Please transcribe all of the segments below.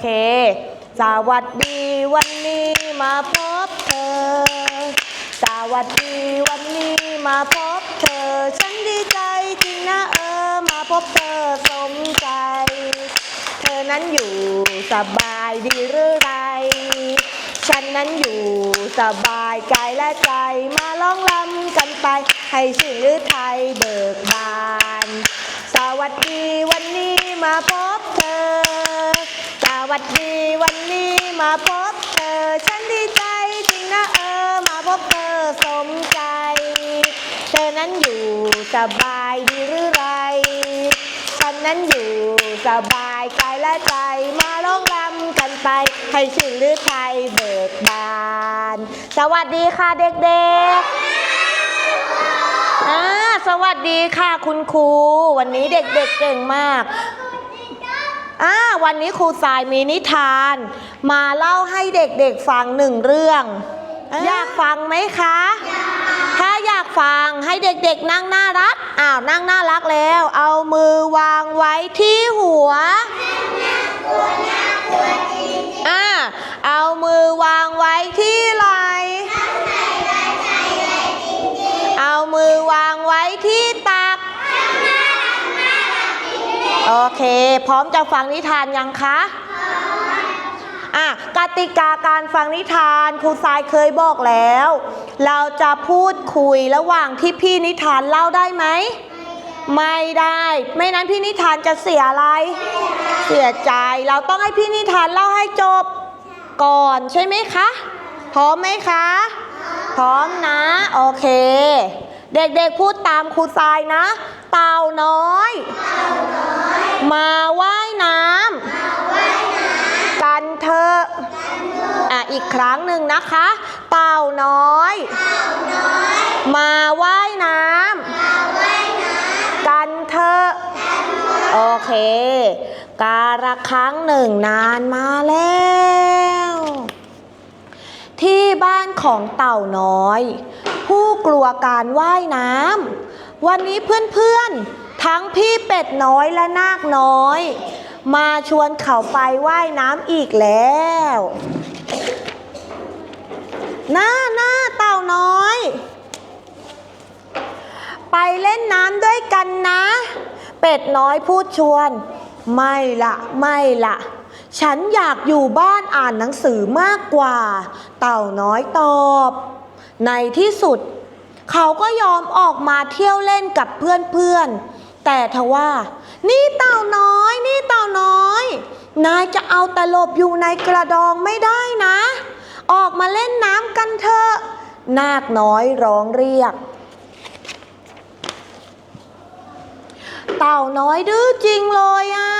เค สวัสดีวันนี้มาพบเธอ สวัสดีวันนี้มาพบเธอ ฉันดีใจจริงนะเออ มาพบเธอสมใจ เธอนั้นอยู่สบายดีหรือไร ฉันนั้นอยู่สบายกายและใจ มาร้องรำกันไป ให้ชื่นหรือไทยเบิกบาน สวัสดีวันนี้มาพบ วัสดีวันนี้มาพบเธอ ฉันดีใจจริงนะเออ มาพบเธอสมใจ เธอนั้นอยู่สบายดีหรือไร ฉันนั้นอยู่สบายกายและใจ มาร้องรำกันไป ให้ชื่นหรือไทยเบิกบาน สวัสดีค่ะเด็กๆอ่าสวัสดีค่ะคุณครู วันนี้เด็กๆเก่งมาก วันนี้ครูสายมีนิทาน มาเล่าให้เด็กๆฟังหนึ่งเรื่อง อยากฟังไหมคะ ถ้าอยากฟังให้เด็กๆนั่งน่ารัก อ้าวนั่งน่ารักแล้ว เอามือวางไว้ที่หัวอ่าเอามือวาง โอเค พร้อมจะฟังนิทานยังคะอะกติกาการฟังนิทานครูทรายเคยบอกแล้ว เราจะพูดคุยระหว่างที่พี่นิทานเล่าได้ไหม ไม่ได้ ไม่นั้นพี่นิทานจะเสียอะไร เสียใจ เราต้องให้พี่นิทานเล่าให้จบก่อนใช่ไหมคะ พร้อมไหมคะ พร้อมนะ โอเค เด็กๆพูดตามครูทรายนะ เต่าน้อย มาว่ายน้ำกันเถอะอะอีกครั้งหนึ่งนะคะ เต่าน้อย มาว่ายน้ำกันเถอะโอเค การละครั้งหนึ่งนานมาแล้ว ที่บ้านของเต่าน้อยผู้ กลัวการว่ายน้ำวันนี้เพื่อนๆ ทั้งพี่เป็ดน้อยและนาคน้อย มาชวนเขาไปว่ายน้ำอีกแล้วหน้าหน้าเต่าน้อย ไปเล่นน้ำด้วยกันนะ เป็ดน้อยพูดชวน ไม่ละไม่ละฉันอยากอยู่บ้านอ่านหนังสือมากกว่า เต่าน้อยตอบ ในที่สุด เขาก็ยอมออกมาเที่ยวเล่นกับเพื่อนๆ แต่ทว่า นี่เต่าน้อย นี่เต่าน้อย นายจะเอาตลบอยู่ในกระดองไม่ได้นะ ออกมาเล่นน้ำกันเถอะ นาคน้อยร้องเรียก เต่าน้อยดื้อจริงเลยอะ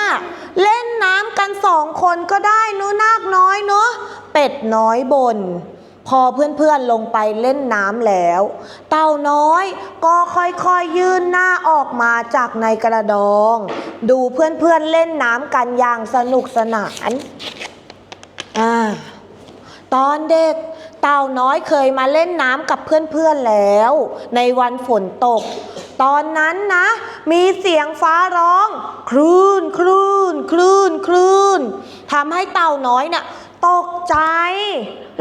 เล่นน้ำกันสองคนก็ได้นูนาคน้อยเนอะเป็ดน้อยบน พอเพื่อนๆลงไปเล่นน้ำแล้ว เต่าน้อยก็ค่อยๆยื่นหน้าออกมาจากในกระดอง ดูเพื่อนๆเล่นน้ำกันอย่างสนุกสนานอ่าตอนเด็กเต่าน้อยเคยมาเล่นน้ำกับเพื่อนๆแล้ว ในวันฝนตก ตอนนั้นนะ มีเสียงฟ้าร้อง คลื่นคลื่นคลื่นคลื่นทำให้เต่าน้อยน่ะ ตกใจ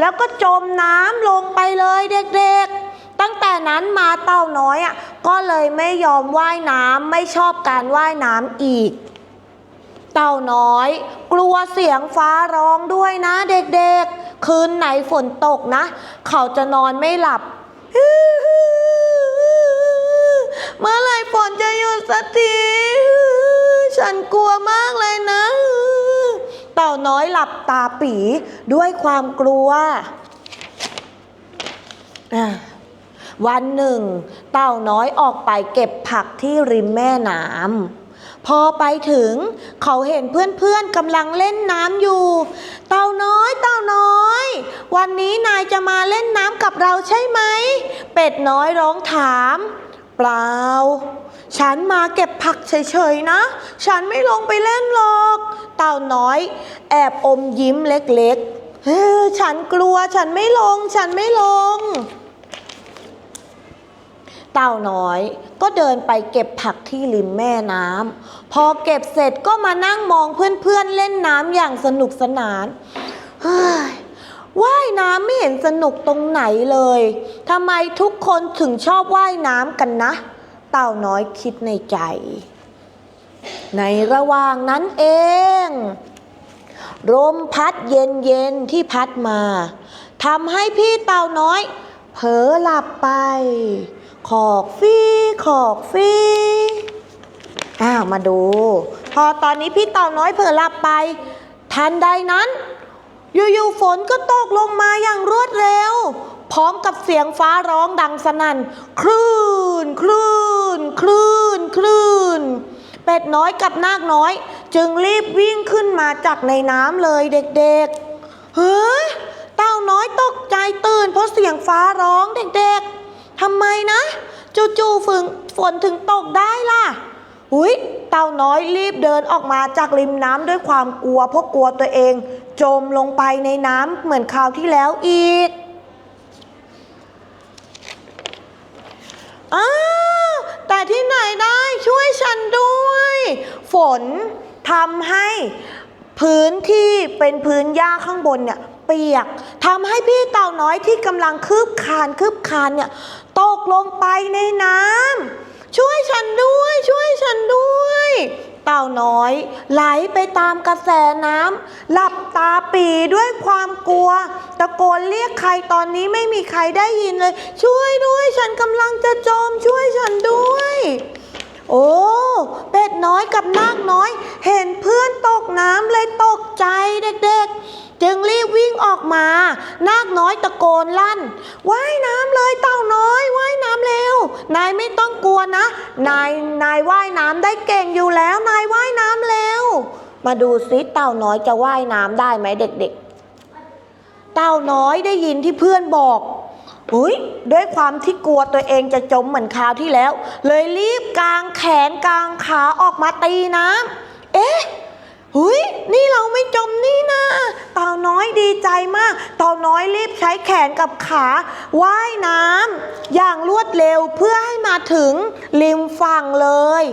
แล้วก็จมน้ำลงไปเลยเด็กๆ ตั้งแต่นั้นมาเต่าน้อยอะก็เลยไม่ยอมว่ายน้ำไม่ชอบการว่ายน้ำอีก เต่าน้อย กลัวเสียงฟ้าร้องด้วยนะเด็กๆ คืนไหนฝนตกนะ เขาจะนอนไม่หลับเมื่อไรฝนจะหยุดสักที ฉันกลัวมากเลยนะ เต่าน้อยหลับตาปีด้วยความกลัว วันหนึ่ง เต่าน้อยออกไปเก็บผักที่ริมแม่น้ำพอไปถึงเขาเห็นเพื่อนๆกำลังเล่นน้ำอยู่ เต่าน้อย เต่าน้อย วันนี้นายจะมาเล่นน้ำกับเราใช่ไหม เป็ดน้อยร้องถาม เปล่า ฉันมาเก็บผักเฉยๆนะ ฉันไม่ลงไปเล่นหรอก เต่าน้อย แอบอมยิ้มเล็กๆเฮ้ยฉันกลัวฉันไม่ลง ฉันไม่ลง เต่าน้อยก็เดินไปเก็บผักที่ริมแม่น้ำพอเก็บเสร็จก็มานั่งมองเพื่อนๆเล่นน้ำอย่างสนุกสนานเฮ้ยว่ายน้ำไม่เห็นสนุกตรงไหนเลย ทำไมทุกคนถึงชอบว่ายน้ำกันนะ เต่าน้อยคิดในใจ ในระหว่างนั้นเองลมพัดเย็นเย็นๆที่พัดมาทำให้พี่เต่าน้อย เผลอหลับไป ขอกฟี่ขอกฟี่อ้าวมาดู พอตอนนี้พี่เต่าน้อยเผลอหลับไป ทันใดนั้น อยู่ๆฝนก็ตกลงมาอย่างรวดเร็ว พร้อมกับเสียงฟ้าร้องดังสนั่น คลื่น คลื่น คลื่น คลื่น เป็ดน้อยกับนาคน้อย จึงรีบวิ่งขึ้นมาจากในน้ำเลยเด็กๆ เฮ้ยเต่าน้อยตกใจตื่นเพราะเสียงฟ้าร้องเด็กๆ ทำไมนะจู่ๆฝนฝนถึงตกได้ล่ะ อุ้ยเต่าน้อยรีบเดินออกมาจากริมน้ำด้วยความกลัวเพราะกลัวตัวเอง จมลงไปในน้ำเหมือนคราวที่แล้วอีก อ้าวแต่ที่ไหนได้ช่วยฉันด้วย ฝนทำให้พื้นที่เป็นพื้นหญ้าข้างบนเนี่ยเปียกทำให้พี่เต่าน้อยที่กำลังคืบคานคืบคานเนี่ยตกลงไปในน้ำช่วยฉันด้วย ช่วยฉันด้วย เต่าน้อย ไหลไปตามกระแสน้ำหลับตาปีด้วยความกลัว ตะโกนเรียกใครตอนนี้ไม่มีใครได้ยินเลย ช่วยด้วย ฉันกำลังจะจมช่วยฉันด้วย โอ้เป็ดน้อยกับนากน้อย เห็นเพื่อนตกน้ำเลยตกใจเด็กๆ จึงรีบวิ่งออกมา นาคน้อยตะโกนลั่น ว่ายน้ำเลยเต่าน้อย ว่ายน้ำเร็ว นายไม่ต้องกลัวนะ นาย นายว่ายน้ำได้เก่งอยู่แล้ว นายว่ายน้ำเร็ว มาดูซิเต่าน้อยจะว่ายน้ำได้ไหมเด็กๆ เต่าน้อยได้ยินที่เพื่อนบอกอุ้ยด้วยความที่กลัวตัวเองจะจมเหมือนคราวที่แล้ว เลยรีบกางแขนกางขาออกมาตีน้ำเอ๊ะ หุยนี่เราไม่จมนี่นะเต่าน้อยดีใจมาก เต่าน้อยรีบใช้แขนกับขาว่ายน้ำอย่างรวดเร็วเพื่อให้มาถึงริมฝั่งเลย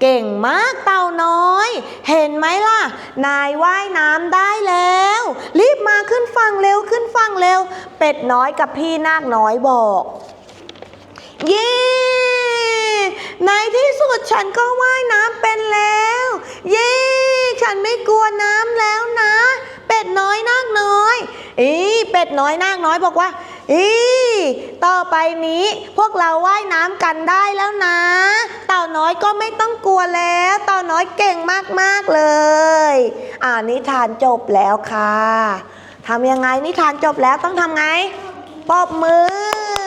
เก่งมากเต่าน้อย เห็นไหมล่ะ นายว่ายน้ำได้แล้ว รีบมาขึ้นฝั่งเร็วขึ้นฝั่งเร็ว เป็ดน้อยกับพี่นาคน้อยบอก เย้ในที่สุดฉันก็ว่ายน้ำเป็นแล้ว เย้ ฉันไม่กลัวน้ำแล้วนะ เป็ดน้อยนาคน้อย อีเป็ดน้อยนาคน้อยบอกว่า อีต่อไปนี้พวกเราว่ายน้ำกันได้แล้วนะ เต่าน้อยก็ไม่ต้องกลัวแล้ว เต่าน้อยเก่งมากๆเลย อ่านิทานจบแล้วค่ะทำยังไงนิทานจบแล้วต้องทำไงปรบมือ